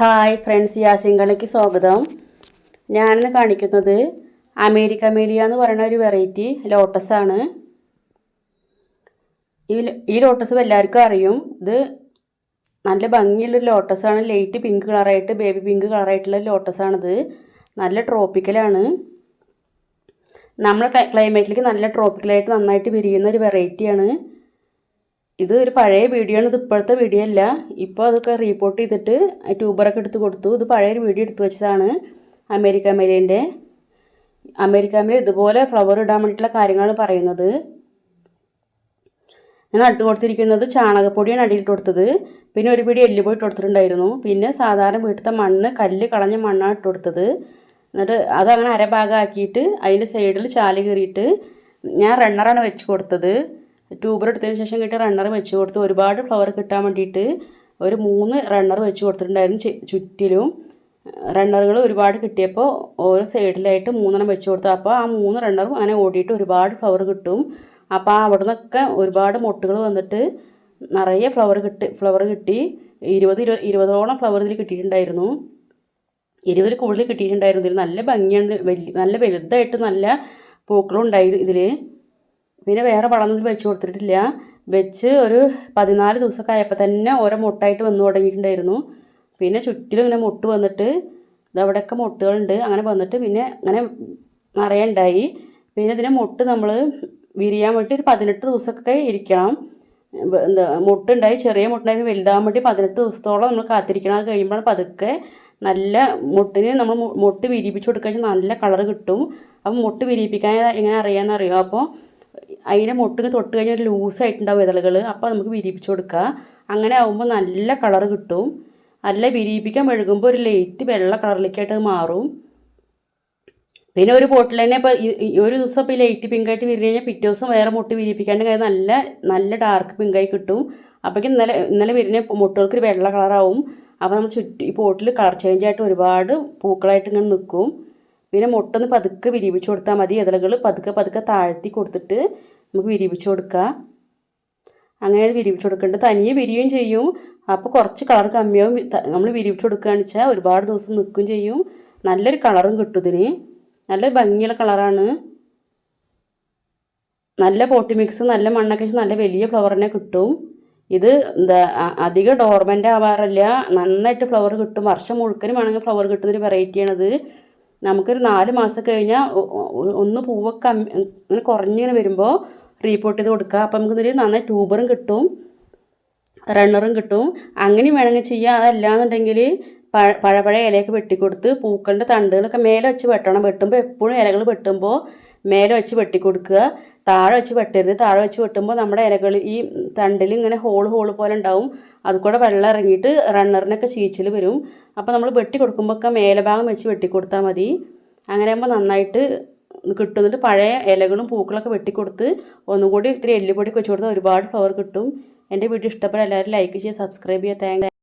Hi friends യാസിങ്കളിക്ക് സ്വാഗതം. ഞാനിന്ന് കാണിക്കുന്നത് അമേരിക്ക മേലിയ എന്ന് പറയുന്ന ഒരു വെറൈറ്റി ലോട്ടസാണ്. ഈ ലോട്ടസ് എല്ലാവർക്കും അറിയും. ഇത് നല്ല ഭംഗിയുള്ളൊരു ലോട്ടസാണ്. ലൈറ്റ് പിങ്ക് കളറായിട്ട് ബേബി പിങ്ക് കളറായിട്ടുള്ള ലോട്ടസാണിത്. നല്ല ട്രോപ്പിക്കലാണ്. നമ്മുടെ ക്ലൈ- ക്ലൈമറ്റിലേക്ക് നല്ല ട്രോപ്പിക്കലായിട്ട് നന്നായിട്ട് വിരിയുന്ന ഒരു വെറൈറ്റിയാണ്. ഇത് ഒരു പഴയ വീഡിയോ ആണ്. ഇത് ഇപ്പോഴത്തെ വീഡിയോ അല്ല. ഇപ്പോൾ അതൊക്കെ റീപോർട്ട് ചെയ്തിട്ട് ട്യൂബറൊക്കെ എടുത്ത് കൊടുത്തു. ഇത് പഴയൊരു വീഡിയോ എടുത്ത് വെച്ചതാണ് അമേരിക്ക മേലേന്റെ. അമേരിക്ക മേലെ ഇതുപോലെ ഫ്ലവർ ഇടാൻ വേണ്ടിയിട്ടുള്ള കാര്യങ്ങളാണ് പറയുന്നത്. ഞാൻ നട്ട് കൊടുത്തിരിക്കുന്നത് ചാണകപ്പൊടിയാണ് അടിയിൽ കൊടുത്തത്. പിന്നെ ഒരു പിടി എല്ലുപൊടി ഇട്ട് കൊടുത്തിട്ടുണ്ടായിരുന്നു. പിന്നെ സാധാരണ വീട്ടിലത്തെ മണ്ണ് കല്ല് കളഞ്ഞ മണ്ണാണ് ഇട്ട് കൊടുത്തത്. എന്നിട്ട് അതങ്ങനെ അരഭാഗമാക്കിയിട്ട് അതിന്റെ സൈഡിൽ ചാൽ കീറിയിട്ട് ഞാൻ റണ്ണറാണ് വെച്ച് കൊടുത്തത്. ട്യൂബർ എടുത്തതിന് ശേഷം കിട്ടിയ റണ്ണർ വെച്ച് കൊടുത്ത് ഒരുപാട് ഫ്ലവർ കിട്ടാൻ വേണ്ടിയിട്ട് ഒരു മൂന്ന് റണ്ണർ വെച്ച് കൊടുത്തിട്ടുണ്ടായിരുന്നു ചുറ്റിലും. റണ്ണറുകൾ ഒരുപാട് കിട്ടിയപ്പോൾ ഓരോ സൈഡിലായിട്ട് മൂന്നെണ്ണം വെച്ച് കൊടുത്തു. അപ്പോൾ ആ മൂന്ന് റണ്ണറും അങ്ങനെ ഓടിയിട്ട് ഒരുപാട് ഫ്ലവർ കിട്ടും. അപ്പോൾ ആ അവിടെ നിന്നൊക്കെ ഒരുപാട് മുട്ടുകൾ വന്നിട്ട് നിറയെ ഫ്ലവർ കിട്ടി ഫ്ലവർ കിട്ടി. ഇരുപത് ഇരുപത് ഇരുപതോളം ഫ്ലവർ ഇതിൽ കിട്ടിയിട്ടുണ്ടായിരുന്നു. ഇരുപതിൽ കൂടുതൽ കിട്ടിയിട്ടുണ്ടായിരുന്നു. ഇതിൽ നല്ല ഭംഗിയാണ് വലിയ നല്ല വലുതായിട്ട് നല്ല പൂക്കളും ഉണ്ടായി ഇതിൽ പിന്നെ വേറെ വളമൊന്നും വെച്ച് കൊടുത്തിട്ടില്ല. വെച്ച് ഒരു പതിനാല് ദിവസമൊക്കെ ആയപ്പോൾ തന്നെ ഓരോ മുട്ടായിട്ട് വന്നു തുടങ്ങിയിട്ടുണ്ടായിരുന്നു. പിന്നെ ചുറ്റിലും ഇങ്ങനെ മുട്ട് വന്നിട്ട് ഇതവിടെയൊക്കെ മുട്ടുകളുണ്ട്. അങ്ങനെ വന്നിട്ട് പിന്നെ അങ്ങനെ നിറയുണ്ടായി പിന്നെ ഇതിനെ മുട്ട് നമ്മൾ വിരിയാൻ വേണ്ടി ഒരു പതിനെട്ട് ദിവസമൊക്കെ ഇരിക്കണം. എന്താ മുട്ടുണ്ടായി. ചെറിയ മുട്ടുണ്ടായി. വലുതാകാൻ വേണ്ടി പതിനെട്ട് ദിവസത്തോളം നമ്മൾ കാത്തിരിക്കണം. അത് കഴിയുമ്പോൾ പതുക്കെ നല്ല മുട്ടിന് നമ്മൾ മുട്ട് വിരിയിപ്പിച്ച് കൊടുക്കുക നല്ല കളർ കിട്ടും. അപ്പം മുട്ട് വിരിയിപ്പിക്കാൻ എങ്ങനെ അറിയാമെന്നറിയോ അപ്പോൾ അതിന്റെ മുട്ടിന് തൊട്ട് കഴിഞ്ഞാൽ ലൂസായിട്ടുണ്ടാവും ഇതളുകൾ അപ്പോൾ നമുക്ക് വിരിയിപ്പിച്ച് കൊടുക്കുക അങ്ങനെ ആകുമ്പോൾ നല്ല കളർ കിട്ടും. നല്ല വിരിയിപ്പിക്കാൻ മെഴുകുമ്പോൾ ഒരു ലൈറ്റ് വെള്ള കളറിലേക്കായിട്ട് മാറും. പിന്നെ ഒരു പോട്ടിൽ തന്നെ ഇപ്പോൾ ഒരു ദിവസം ഇപ്പോൾ ലൈറ്റ് പിങ്കായിട്ട് വിരി കഴിഞ്ഞാൽ പിറ്റേ ദിവസം വേറെ മുട്ട് വിരിയിപ്പിക്കാണ്ട് കാര്യം നല്ല നല്ല ഡാർക്ക് പിങ്കായി കിട്ടും. അപ്പോഴേക്കും ഇന്നലെ ഇന്നലെ വിരിഞ്ഞ മുട്ടുകൾക്ക് ഒരു വെള്ള കളറാവും. അപ്പോൾ നമ്മൾ ചുറ്റി ഈ പോട്ടിൽ കളർ ചേഞ്ച് ആയിട്ട് ഒരുപാട് പൂക്കളായിട്ട് ഇങ്ങനെ നിൽക്കും പിന്നെ മുട്ടൊന്ന് പതുക്കെ വിരിയിപ്പിച്ച് കൊടുത്താൽ മതി. ഇതളുകൾ പതുക്കെ പതുക്കെ താഴ്ത്തി കൊടുത്തിട്ട് നമുക്ക് വിരിയിപ്പിച്ച് കൊടുക്കാം. അങ്ങനെ അത് വിരിയിപ്പിച്ച് കൊടുക്കേണ്ടത് തനിയെ വിരിയും ചെയ്യും. അപ്പോൾ കുറച്ച് കളർ കമ്മിയാവും. നമ്മൾ വിരിയിപ്പിച്ച് കൊടുക്കുകയാണെന്ന് വെച്ചാൽ ഒരുപാട് ദിവസം നിൽക്കുകയും ചെയ്യും. നല്ലൊരു കളറും കിട്ടും ഇതിന്. നല്ല ഭംഗിയുള്ള കളറാണ്. നല്ല പോട്ടി മിക്സ് നല്ല മണ്ണൊക്കെ വെച്ച് നല്ല വലിയ ഫ്ലവർ തന്നെ കിട്ടും. ഇത് എന്താ അധികം ഡോർമെന്റ് ആവാറില്ല. നന്നായിട്ട് ഫ്ലവർ കിട്ടും. വർഷം മുഴുക്കനും വേണമെങ്കിൽ ഫ്ലവർ കിട്ടുന്നൊരു വെറൈറ്റിയാണിത് നമുക്കൊരു നാല് മാസം കഴിഞ്ഞാൽ ഒന്ന് പൂവൊക്കെ ഇങ്ങനെ കുറഞ്ഞിങ്ങനെ വരുമ്പോൾ റീപോർട്ട് ചെയ്ത് കൊടുക്കുക അപ്പം നമുക്ക് ഇതിൽ നന്നായി ട്യൂബറും കിട്ടും റണ്ണറും കിട്ടും. അങ്ങനെയും വേണമെങ്കിൽ ചെയ്യാം. അതല്ലാന്നുണ്ടെങ്കിൽ പഴ പഴപഴയ ഇലയൊക്കെ വെട്ടിക്കൊടുത്ത് പൂക്കളുടെ തണ്ടുകളൊക്കെ മേലെ വെച്ച് വെട്ടണം. വെട്ടുമ്പോൾ എപ്പോഴും ഇലകൾ വെട്ടുമ്പോൾ മേലെ വെച്ച് വെട്ടിക്കൊടുക്കുക. താഴെ വെച്ച് വെട്ടരുത്. താഴെ വെച്ച് വെട്ടുമ്പോൾ നമ്മുടെ ഇലകൾ ഈ തണ്ടിൽ ഇങ്ങനെ ഹോൾ ഹോൾ പോലെ ഉണ്ടാവും. അത് കൂടെ വെള്ളം ഇറങ്ങിയിട്ട് റണ്ണറിനൊക്കെ ചീച്ചിൽ വരും. അപ്പോൾ നമ്മൾ വെട്ടി കൊടുക്കുമ്പോഴൊക്കെ മേലെ ഭാഗം വെച്ച് വെട്ടിക്കൊടുത്താൽ മതി. അങ്ങനെ ആകുമ്പോൾ നന്നായിട്ട് കിട്ടുന്നിട്ട് പഴയ ഇലകളും പൂക്കളൊക്കെ വെട്ടിക്കൊടുത്ത് ഒന്നും കൂടി ഇത്തിരി എല്ലുപൊടി വെച്ച് കൊടുത്താൽ ഒരുപാട് ഫ്ലവർ കിട്ടും. എന്റെ വീഡിയോ ഇഷ്ടപ്പെടാൻ എല്ലാവരും ലൈക്ക് ചെയ്യുക സബ്സ്ക്രൈബ് ചെയ്യുക. താങ്ക്